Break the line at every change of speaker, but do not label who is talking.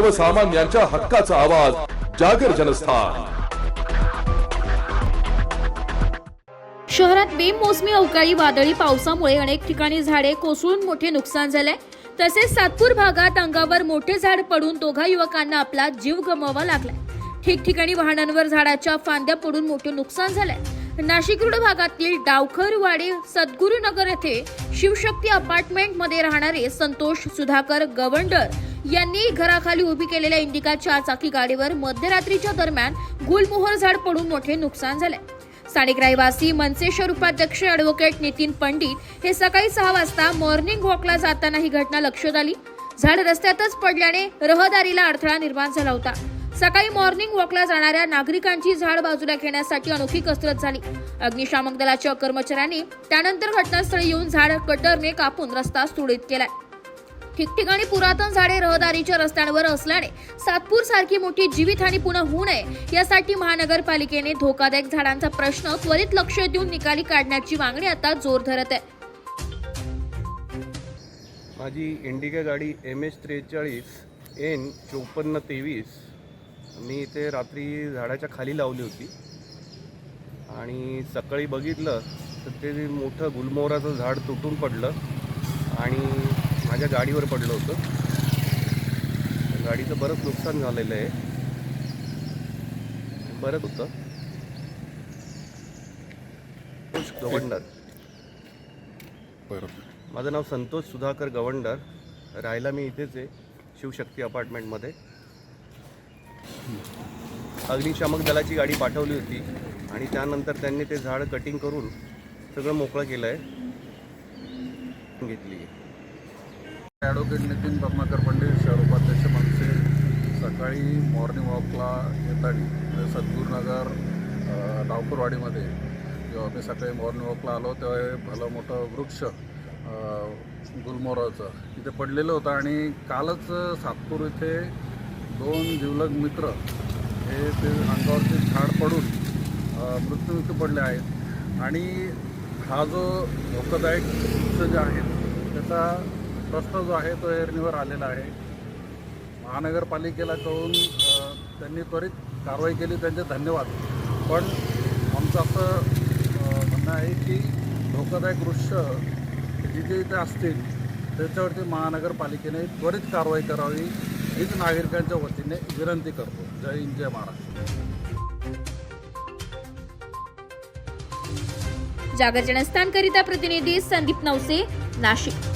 सर्वसामान्यांच्या हक्काचा आवाज जागर जनस्थान.
शहरात बेमोसमी अवकाळी वादळी पावसामुळे अनेक ठिकाणी झाडे कोसळून मोठे नुकसान झाले तसेच सातपूर भागात अंगावर मोठे झाड पडून दोघा युवकांना आपला जीव गमवावा लागलाय. ठिकठिकाणी वाहनांवर झाडाच्या फांद्या पडून मोठे नुकसान झालंय. नाशिक रोड भागातील डावखरवाडी सद्गुरुनगर येथे शिवशक्ती अपार्टमेंटमध्ये राहणारे संतोष सुधाकर गवंडर यांनी घराखाली उभी केलेल्या इंडिका चार चाकी गाडीवर मध्यरात्रीच्या दरम्यान गुलमोहर झाड पडून मोठे नुकसान झाले. स्थानिक रहिवासी मनसेश्वर उपाध्यक्ष ॲडव्होकेट नितीन पंडित हे सकाळी सहा वाजता मॉर्निंग वॉकला जाताना ही घटना लक्षात आली. झाड रस्त्यातच पडल्याने रहदारीला अडथळा निर्माण झाला होता. सकाळी मॉर्निंग वॉकला जाणाऱ्या नागरिकांची झाड बाजूला घेण्यासाठी अनोखी कसरत झाली. अग्निशामक दलाच्या कर्मचाऱ्यांनी त्यानंतर घटनास्थळी येऊन झाड कटरने कापून रस्ता सुरळीत केलाय. ठिकठिकाणी पुरातन झाडे रहदारीच्या रस्त्यांवर असल्याने सातपूर सारखी मोठी जीवितहानी पुन्हा होऊ नये यासाठी महानगरपालिकेने धोकादायक झाडांचा प्रश्न त्वरित लक्ष देऊन निकाली काढण्याची मागणी आता जोर धरत आहे.
माझी इंडिका गाडी एम एच त्रेचाळीस एन चोपन्न तेवीस. मी इथे रात्री झाडाच्या खाली लावली होती. आणि सकाळी बघितलं तर ते मोठं गुलमोहराचं झाड तुटून पडलं. आणि माझ्या गाडीवर पडलं होतं. गाडीचं बरंच नुकसान झालेलं आहे. बरंच होतं. गवंडर. माझं नाव संतोष सुधाकर गवंडर. राहायला मी इथेच आहे शिवशक्ती अपार्टमेंटमध्ये. अग्निशामक दलाची गाडी पाठवली होती आणि त्यानंतर त्यांनी ते झाड कटिंग करून सगळं मोकळं केलं आहे. घेतली
ॲडव्होकेट नितीन पद्माकर पंडित शहर उपाध्यक्ष मनसे सकाळी मॉर्निंग वॉकला येताना सद्गुरुनगर डावपूरवाडीमध्ये जेव्हा मी सकाळी मॉर्निंग वॉकला आलो तेव्हा हे भलं मोठं वृक्ष गुलमोराचं तिथे इथे पडलेलं होतं आणि कालच सातपूर इथे दोन जिवलग मित्र हे ते अंगावरती झाड पडून मृत्यूमुखी मृत्युमुखी पडले आहेत. आणि हा जो धोकादायक वृक्ष जे आहे त्याचा प्रश्न जो आहे तो एरणीवर आलेला आहे. महानगरपालिकेला कळून त्यांनी त्वरित कारवाई केली त्यांचे धन्यवाद. पण आमचं असं म्हणणं आहे की धोकादायक वृक्ष जिथे इथे असतील त्याच्यावरती महानगरपालिकेने त्वरित कारवाई करावी हीच नागरिकांच्या वतीने विनंती करतो. जय हिंद जय महाराष्ट्र.
जागर जनस्थानकरिता प्रतिनिधी संदीप नवसे नाशिक.